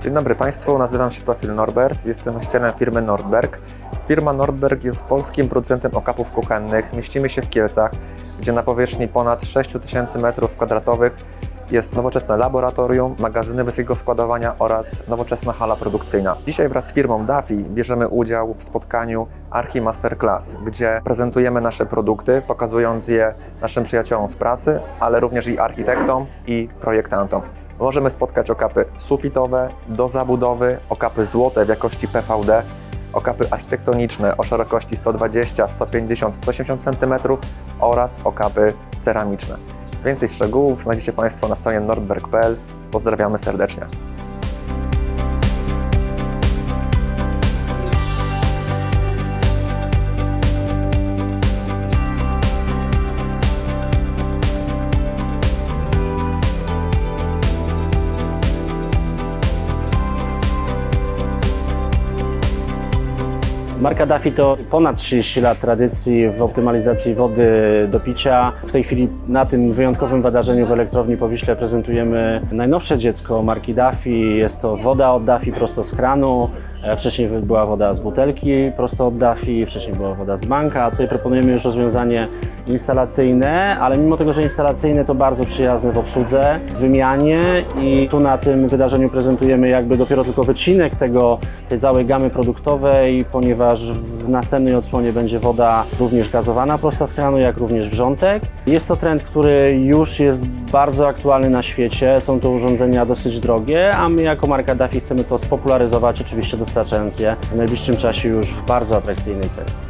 Dzień dobry Państwu, nazywam się Tofil Norbert, jestem właścicielem firmy Nordberg. Firma Nordberg jest polskim producentem okapów kuchennych. Mieścimy się w Kielcach, gdzie na powierzchni ponad 6000 m2 jest nowoczesne laboratorium, magazyny wysokiego składowania oraz nowoczesna hala produkcyjna. Dzisiaj wraz z firmą Dafi bierzemy udział w spotkaniu Archi Masterclass, gdzie prezentujemy nasze produkty, pokazując je naszym przyjaciołom z prasy, ale również i architektom i projektantom. Możemy spotkać okapy sufitowe, do zabudowy, okapy złote w jakości PVD, okapy architektoniczne o szerokości 120, 150, 180 cm oraz okapy ceramiczne. Więcej szczegółów znajdziecie Państwo na stronie nordberg.pl. Pozdrawiamy serdecznie. Marka Dafi to ponad 30 lat tradycji w optymalizacji wody do picia. W tej chwili na tym wyjątkowym wydarzeniu w elektrowni Powiśle prezentujemy najnowsze dziecko marki Dafi. Jest to woda od Dafi prosto z kranu. E, Wcześniej była woda z butelki prosto od Dafi, wcześniej była woda z banka. A tutaj proponujemy już rozwiązanie instalacyjne, ale mimo tego, że instalacyjne to bardzo przyjazne w obsłudze, w wymianie i tu na tym wydarzeniu prezentujemy jakby dopiero tylko wycinek tego, tej całej gamy produktowej, ponieważ w następnej odsłonie będzie woda również gazowana prosta z kranu, jak również wrzątek. Jest to trend, który już jest bardzo aktualny na świecie. Są to urządzenia dosyć drogie, a my jako marka Dafi chcemy to spopularyzować, oczywiście dostarczając je w najbliższym czasie już w bardzo atrakcyjnej cenie.